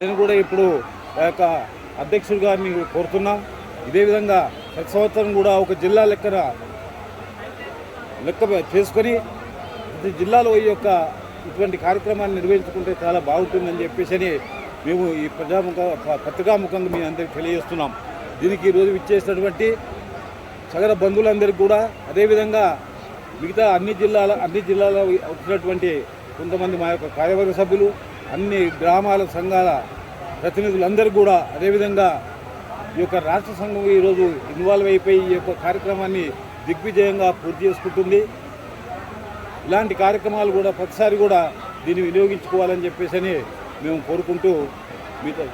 నేను కూడా ఇప్పుడు ఆ యొక్క అధ్యక్షుడు గారిని కోరుతున్నాం. ఇదే విధంగా ప్రతి సంవత్సరం కూడా ఒక జిల్లా లెక్కన లెక్క చేసుకొని ప్రతి జిల్లాలో ఈ యొక్క ఇటువంటి కార్యక్రమాన్ని నిర్వహించుకుంటే చాలా బాగుంటుందని చెప్పేసి అని మేము ఈ ప్రజాముఖ పత్రికాముఖంగా మీ అందరికీ తెలియజేస్తున్నాం. దీనికి ఈరోజు ఇచ్చేసినటువంటి సగర బంధువులందరికీ కూడా అదేవిధంగా మిగతా అన్ని జిల్లాల అన్ని జిల్లాలో వచ్చినటువంటి కొంతమంది మా యొక్క కార్యవర్గ సభ్యులు అన్ని గ్రామాల సంఘాల ప్రతినిధులందరూ కూడా అదేవిధంగా ఈ యొక్క రాష్ట్ర సంఘం ఈరోజు ఇన్వాల్వ్ అయిపోయి ఈ యొక్క కార్యక్రమాన్ని దిగ్విజయంగా పూర్తి చేసుకుంటుంది. ఇలాంటి కార్యక్రమాలు కూడా ప్రతిసారి కూడా దీన్ని వినియోగించుకోవాలని చెప్పేసి అని మేము కోరుకుంటూ మీతో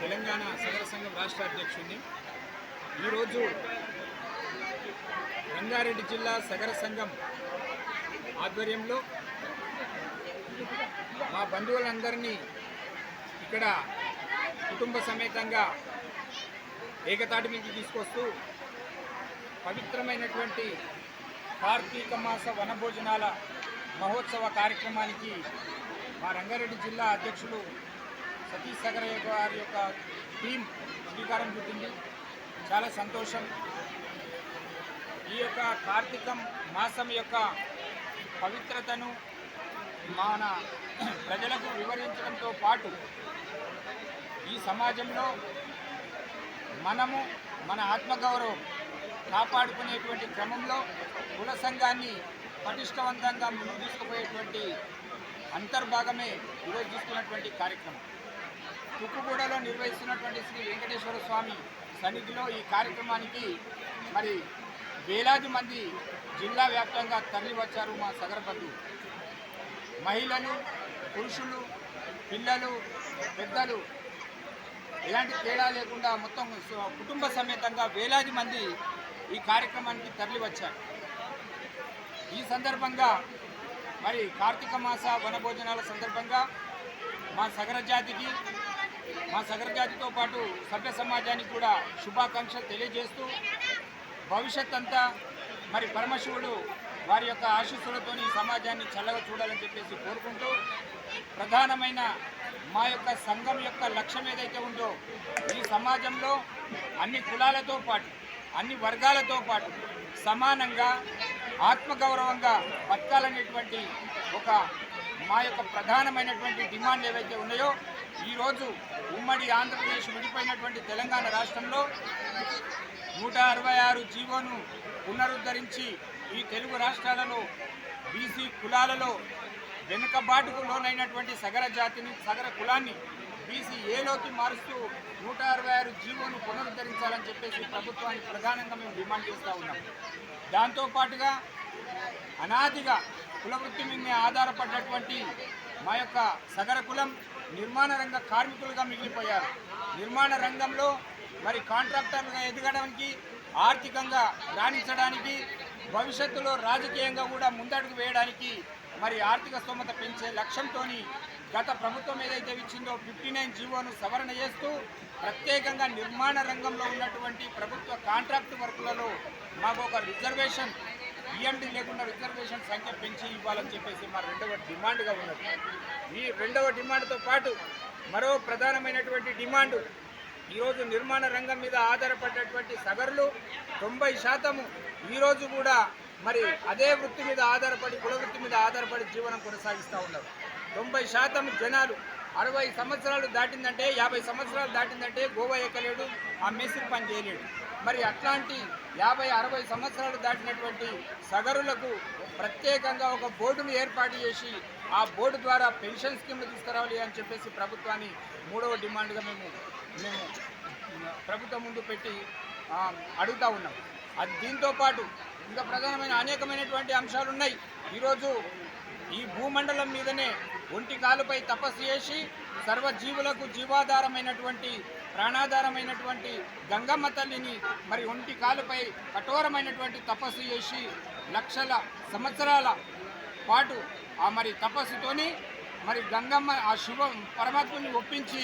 తెలంగాణ సగర సంఘం రాష్ట్ర అధ్యక్షుడిని ఈరోజు రంగారెడ్డి జిల్లా సగర సంఘం ఆధ్వర్యంలో మా బంధువులందరినీ ఇక్కడ కుటుంబ సమేతంగా ఏకతాటి మీదకి తీసుకొస్తూ పవిత్రమైనటువంటి కార్తీక మాస వనభోజనాల మహోత్సవ కార్యక్రమానికి మా రంగారెడ్డి జిల్లా అధ్యక్షులు సతీష్ సగర గారి యొక్క టీం శ్రీకారం చుట్టింది. చాలా సంతోషం. ఈ యొక్క కార్తీకం మాసం యొక్క పవిత్రతను మన ప్రజలకు వివరించడంతో పాటు ఈ సమాజంలో మనము మన ఆత్మగౌరవం కాపాడుకునేటువంటి క్రమంలో కుల సంఘాన్ని పటిష్టవంతంగా ముందుకు తీసుకుపోయేటువంటి అంతర్భాగమే ఈరోజు తీసుకున్నటువంటి కార్యక్రమం. తుక్కుగూడలో నిర్వహిస్తున్నటువంటి శ్రీ వెంకటేశ్వర స్వామి సన్నిధిలో ఈ కార్యక్రమానికి మరి వేలాది మంది జిల్లా వ్యాప్తంగా తరలివచ్చారు మా సగరపల్లి. మహిళలు పురుషులు పిల్లలు పెద్దలు ఎలాంటి తేడా లేకుండా మొత్తం కుటుంబ సమేతంగా వేలాది మంది ఈ కార్యక్రమానికి తరలివచ్చారు. ఈ సందర్భంగా మరి కార్తీక మాస వనభోజనాల సందర్భంగా మా సగర జాతికి మా సగర జాతితో పాటు సభ్య సమాజానికి కూడా శుభాకాంక్షలు తెలియజేస్తూ భవిష్యత్ అంతా మరి పరమశివుడు వారి యొక్క ఆశీస్సులతో ఈ సమాజాన్ని చల్లగా చూడాలని చెప్పేసి కోరుకుంటూ ప్రధానమైన మా యొక్క సంఘం యొక్క లక్ష్యం ఏదైతే ఉందో ఈ సమాజంలో అన్ని కులాలతో పాటు అన్ని వర్గాలతో పాటు సమానంగా ఆత్మగౌరవంగా బతకాలనేటువంటి ఒక మా యొక్క ప్రధానమైనటువంటి డిమాండ్ ఏవైతే ఉన్నాయో ఈరోజు ఉమ్మడి ఆంధ్రప్రదేశ్ విడిపోయినటువంటి తెలంగాణ రాష్ట్రంలో నూట అరవై ఆరు జీవోను పునరుద్ధరించి ఈ తెలుగు రాష్ట్రాలలో బీసీ కులాలలో వెనుకబాటుకు లోనైనటువంటి సగర జాతిని సగర కులాన్ని బీసీ ఏలోకి మారుస్తూ నూట అరవై ఆరు జీవోను పునరుద్ధరించాలని చెప్పేసి ప్రభుత్వానికి ప్రధానంగా మేము డిమాండ్ చేస్తూ ఉన్నాం. దాంతోపాటుగా అనాదిగా కులవృత్తి మీద ఆధారపడ్డటువంటి మా యొక్క సగర కులం నిర్మాణ రంగ కార్మికులుగా మిగిలిపోయారు. నిర్మాణ రంగంలో మరి కాంట్రాక్టర్లుగా ఎదగడానికి ఆర్థికంగా రాణించడానికి భవిష్యత్తులో రాజకీయంగా కూడా ముందడుగు వేయడానికి మరి ఆర్థిక స్తోమత పెంచే లక్ష్యంతో గత ప్రభుత్వం ఏదైతే ఇచ్చిందో ఫిఫ్టీ నైన్ జీవోను సవరణ చేస్తూ ప్రత్యేకంగా నిర్మాణ రంగంలో ఉన్నటువంటి ప్రభుత్వ కాంట్రాక్ట్ వర్కులలో మాకు ఒక రిజర్వేషన్ ఈఎండి లేకుండా రిజర్వేషన్ సంఖ్య పెంచి ఇవ్వాలని చెప్పేసి మా రెండవ డిమాండ్గా ఉన్నది. ఈ రెండవ డిమాండ్తో పాటు మరో ప్రధానమైనటువంటి డిమాండ్ ఈరోజు నిర్మాణ రంగం మీద ఆధారపడ్డటువంటి సగరులు తొంభై శాతము ఈరోజు కూడా మరి అదే వృత్తి మీద ఆధారపడి కుల వృత్తి మీద ఆధారపడి జీవనం కొనసాగిస్తూ ఉన్నారు. తొంభై శాతం జనాలు అరవై సంవత్సరాలు దాటిందంటే యాభై సంవత్సరాలు దాటిందంటే గోవా ఎక్కలేడు ఆ మేస్త్రి పని చేయలేడు. మరి అట్లాంటి యాభై అరవై సంవత్సరాలు దాటినటువంటి సగరులకు ప్రత్యేకంగా ఒక బోర్డును ఏర్పాటు చేసి ఆ బోర్డు ద్వారా పెన్షన్ స్కీమ్లు తీసుకురావాలి అని చెప్పేసి ప్రభుత్వాన్ని మూడవ డిమాండ్గా మేము మేము ప్రభుత్వం ముందు పెట్టి అడుగుతూ అడుగుతా ఉన్నాం. అది దీంతో పాటు ఇంకా ప్రధానమైన అనేకమైనటువంటి అంశాలు ఉన్నాయి. ఈరోజు ఈ భూమండలం మీదనే ఒంటి కాలుపై తపస్సు చేసి సర్వజీవులకు జీవాధారమైనటువంటి ప్రాణాధారమైనటువంటి గంగమ్మ తల్లిని మరి ఒంటి కాలుపై కఠోరమైనటువంటి తపస్సు చేసి లక్షల సంవత్సరాల పాటు ఆ మరి తపస్సుతోని మరి గంగమ్మ ఆ శివ పరమాత్మని ఒప్పించి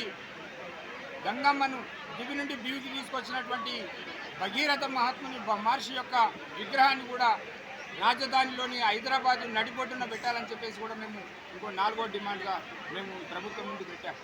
గంగమ్మను దివి నుండి దివికి తీసుకొచ్చినటువంటి భగీరథ మహాత్ముని మహర్షి యొక్క విగ్రహాన్ని కూడా రాజధానిలోని హైదరాబాద్ నడిబొడ్డున పెట్టాలని చెప్పేసి కూడా మేము ఇంకో నాలుగో డిమాండ్గా మేము ప్రభుత్వం ముందు పెట్టాం.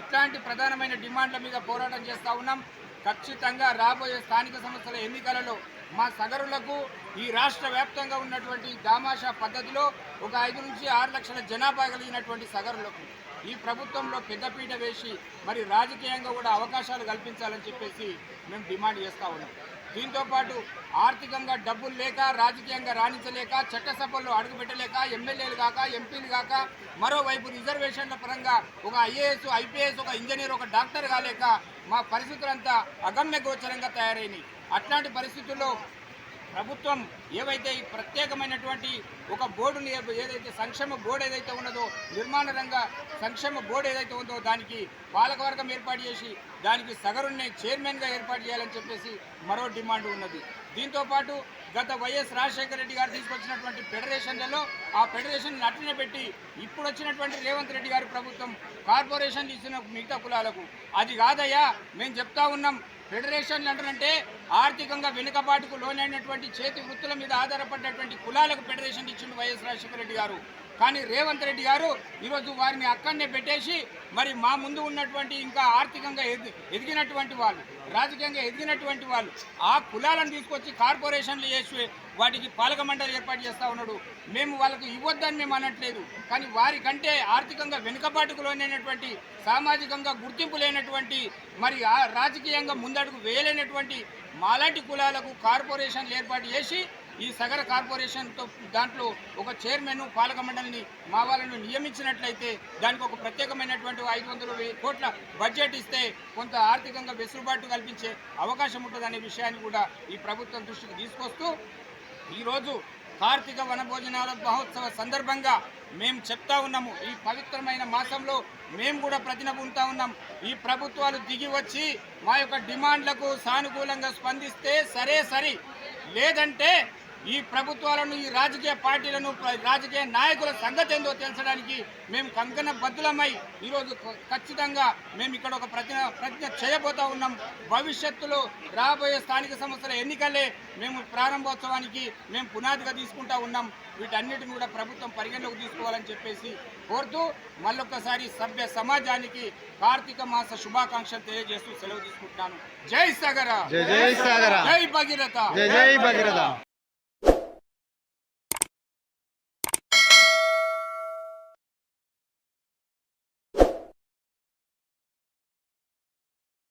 ఇట్లాంటి ప్రధానమైన డిమాండ్ల మీద పోరాటం చేస్తూ ఉన్నాం. ఖచ్చితంగా రాబోయే స్థానిక సంస్థల ఎన్నికలలో మా సగరులకు ఈ రాష్ట్ర వ్యాప్తంగా ఉన్నటువంటి దామాషా పద్ధతిలో ఒక ఐదు నుంచి ఆరు లక్షల జనాభా కలిగినటువంటి సగరులకు ఈ ప్రభుత్వంలో పెద్దపీట వేసి మరి రాజకీయంగా కూడా అవకాశాలు కల్పించాలని చెప్పేసి మేము డిమాండ్ చేస్తూ ఉన్నాం. దీంతో పాటు ఆర్థికంగా డబ్బులు లేక రాజకీయంగా రాణించలేక చట్టసభల్లో అడుగుపెట్టలేక ఎమ్మెల్యేలు కాక ఎంపీలు కాక మరోవైపు రిజర్వేషన్ల పరంగా ఒక ఐఏఎస్ ఐపీఎస్ ఒక ఇంజనీర్ ఒక డాక్టర్ కాలేక మా పరిస్థితులంతా అగమ్య గోచరంగా తయారైనాయి. అట్లాంటి పరిస్థితుల్లో ప్రభుత్వం ఏవైతే ఈ ప్రత్యేకమైనటువంటి ఒక బోర్డుని ఏదైతే సంక్షేమ బోర్డు ఏదైతే ఉన్నదో నిర్మాణ రంగ సంక్షేమ బోర్డు ఏదైతే ఉందో దానికి పాలకవర్గం ఏర్పాటు చేసి దానికి సగరుణ్ణి చైర్మన్గా ఏర్పాటు చేయాలని చెప్పేసి మరో డిమాండ్ ఉన్నది. దీంతో పాటు గత వైఎస్ రాజశేఖర రెడ్డి గారు తీసుకొచ్చినటువంటి ఫెడరేషన్లలో ఆ ఫెడరేషన్ అట్లనే పెట్టి ఇప్పుడు వచ్చినటువంటి రేవంత్ రెడ్డి గారి ప్రభుత్వం కార్పొరేషన్ ఇచ్చిన మిగతా కులాలకు. అది కాదయ్యా మేము చెప్తా ఉన్నాం ఫెడరేషన్లు అంటారంటే ఆర్థికంగా వెనుకబాటుకు లోనైనటువంటి చేతి వృత్తుల మీద ఆధారపడినటువంటి కులాలకు ఫెడరేషన్ ఇచ్చిండు వైఎస్ రాజశేఖర రెడ్డి గారు. కానీ రేవంత్ రెడ్డి గారు ఈరోజు వారిని అక్కడనే పెట్టేసి మరి మా ముందు ఉన్నటువంటి ఇంకా ఆర్థికంగా ఎది ఎదిగినటువంటి వాళ్ళు రాజకీయంగా ఎదిగినటువంటి వాళ్ళు ఆ కులాలను తీసుకొచ్చి కార్పొరేషన్లు చేసి వాటికి పాలక మండలి ఏర్పాటు చేస్తూ ఉన్నాడు. మేము వాళ్ళకు ఇవ్వద్దని మేము అనట్లేదు. కానీ వారికంటే ఆర్థికంగా వెనుకబాటుకు లోనైనటువంటి సామాజికంగా గుర్తింపు లేనటువంటి మరి ఆ రాజకీయంగా ముందడుగు వేయలేనటువంటి మాలాంటి కులాలకు కార్పొరేషన్లు ఏర్పాటు చేసి ఈ సగర కార్పొరేషన్తో దాంట్లో ఒక చైర్మన్ పాలక మండలిని మా వాళ్ళను నియమించినట్లయితే దానికి ఒక ప్రత్యేకమైనటువంటి ఐదు వందల కోట్ల బడ్జెట్ ఇస్తే కొంత ఆర్థికంగా వెసులుబాటు కల్పించే అవకాశం ఉంటుందనే విషయాన్ని కూడా ఈ ప్రభుత్వం దృష్టికి తీసుకొస్తూ ఈరోజు కార్తీక వనభోజనాల మహోత్సవ సందర్భంగా మేము చెప్తా ఉన్నాము. ఈ పవిత్రమైన మాసంలో మేము కూడా ప్రతినబుంటా ఉన్నాం. ఈ ప్రభుత్వాలు దిగి వచ్చి మా యొక్క డిమాండ్లకు సానుకూలంగా స్పందిస్తే సరే సరి. లేదంటే ఈ ప్రభుత్వాలను ఈ రాజకీయ పార్టీలను ప్ర- రాజకీయ నాయకుల సంగతి ఏందో తెలుసడానికి మేము కంకణ బద్దులమై ఈరోజు ఖచ్చితంగా మేము ఇక్కడ ఒక ప్రతిన ప్రతిజ్ఞ చేయబోతా ఉన్నాం. భవిష్యత్తులో రాబోయే స్థానిక సంస్థల ఎన్నికలే మేము ప్రారంభోత్సవానికి మేము పునాదిగా తీసుకుంటా ఉన్నాం. వీటన్నిటిని కూడా ప్రభుత్వం పరిగణలోకి తీసుకోవాలని చెప్పేసి కోరుతూ మళ్ళొక్కసారి సభ్య సమాజానికి కార్తీక మాస శుభాకాంక్షలు తెలియజేస్తూ సెలవు తీసుకుంటున్నాను. జై సగర! జై జై సాగర! జై భగీరథ! జై భగీరథ!